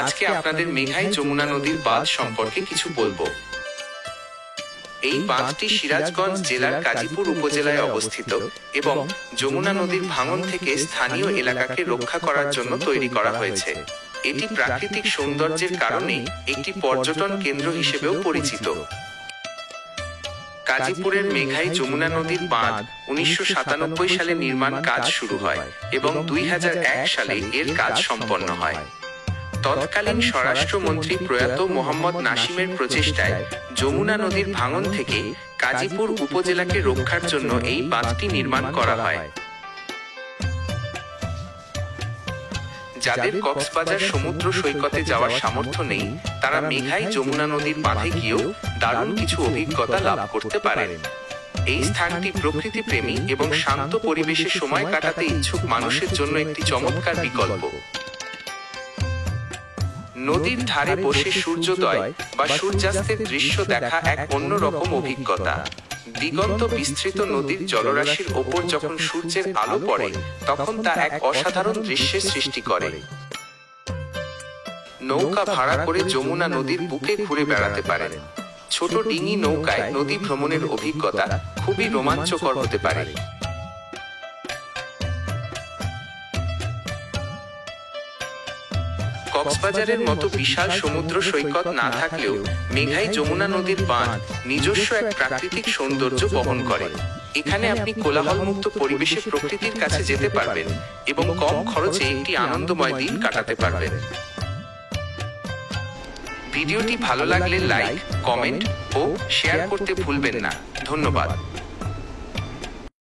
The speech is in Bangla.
আজকে আপনাদের মেঘাই যমুনা নদীর বাঁধ সম্পর্কে কিছু বলব। এই বাঁধটি সিরাজগঞ্জ জেলার কাজীপুর উপজেলায় অবস্থিত এবং যমুনা নদীর ভাঙন থেকে স্থানীয় এলাকাকে রক্ষা করার জন্য তৈরি করা হয়েছে। এটি প্রাকৃতিক সৌন্দর্যের কারণে একটি পর্যটন কেন্দ্র হিসেবেও পরিচিত। কাজীপুরের মেঘাই যমুনা নদীর বাঁধ উনিশশো সাতানব্বই সালে নির্মাণ কাজ শুরু হয় এবং দুই হাজার এক সালে এর কাজ সম্পন্ন হয়। তৎকালীন স্বরাষ্ট্রমন্ত্রী প্রয়াত মোহাম্মদ নাসিমের প্রচেষ্টায় যমুনা নদীর ভাঙন থেকে কাজীপুর উপজেলাকে রক্ষার জন্য এই বাঁধটি নির্মাণ করা হয়। যাদের কক্সবাজার সমুদ্র সৈকতে যাওয়ার সামর্থ্য নেই তারা মেঘাই যমুনা নদীর বাঁধে গিয়েও দারুণ কিছু অভিজ্ঞতা লাভ করতে পারেন। এই স্থানটি প্রকৃতি প্রেমী এবং শান্ত পরিবেশে সময় কাটাতে ইচ্ছুক মানুষের জন্য একটি চমৎকার বিকল্প। নদীর ধারে বসে সূর্যোদয় বা সূর্যাস্তের দৃশ্য দেখা এক অন্যরকম অভিজ্ঞতা। দিগন্ত বিস্তৃত নদীর জলরাশির ওপর যখন সূর্যের আলো পড়ে তখন তা এক অসাধারণ দৃশ্যের সৃষ্টি করে। নৌকা ভাড়া করে যমুনা নদীর বুকে ঘুরে বেড়াতে পারেন। ছোট ডিঙি নৌকায় নদী ভ্রমণের অভিজ্ঞতা খুবই রোমাঞ্চকর হতে পারে। কক্সবাজারের মতো বিশাল সমুদ্র সৈকত না থাকলেও মেঘাই যমুনা নদীর বাঁধ নিজস্ব এক প্রাকৃতিক সৌন্দর্য বহন করে। এখানে আপনি কোলাহলমুক্ত পরিবেশে প্রকৃতির কাছে যেতে পারবেন এবং কম খরচে একটি আনন্দময় দিন কাটাতে পারবেন। ভিডিওটি ভালো লাগলে লাইক কমেন্ট ও শেয়ার করতে ভুলবেন না। ধন্যবাদ।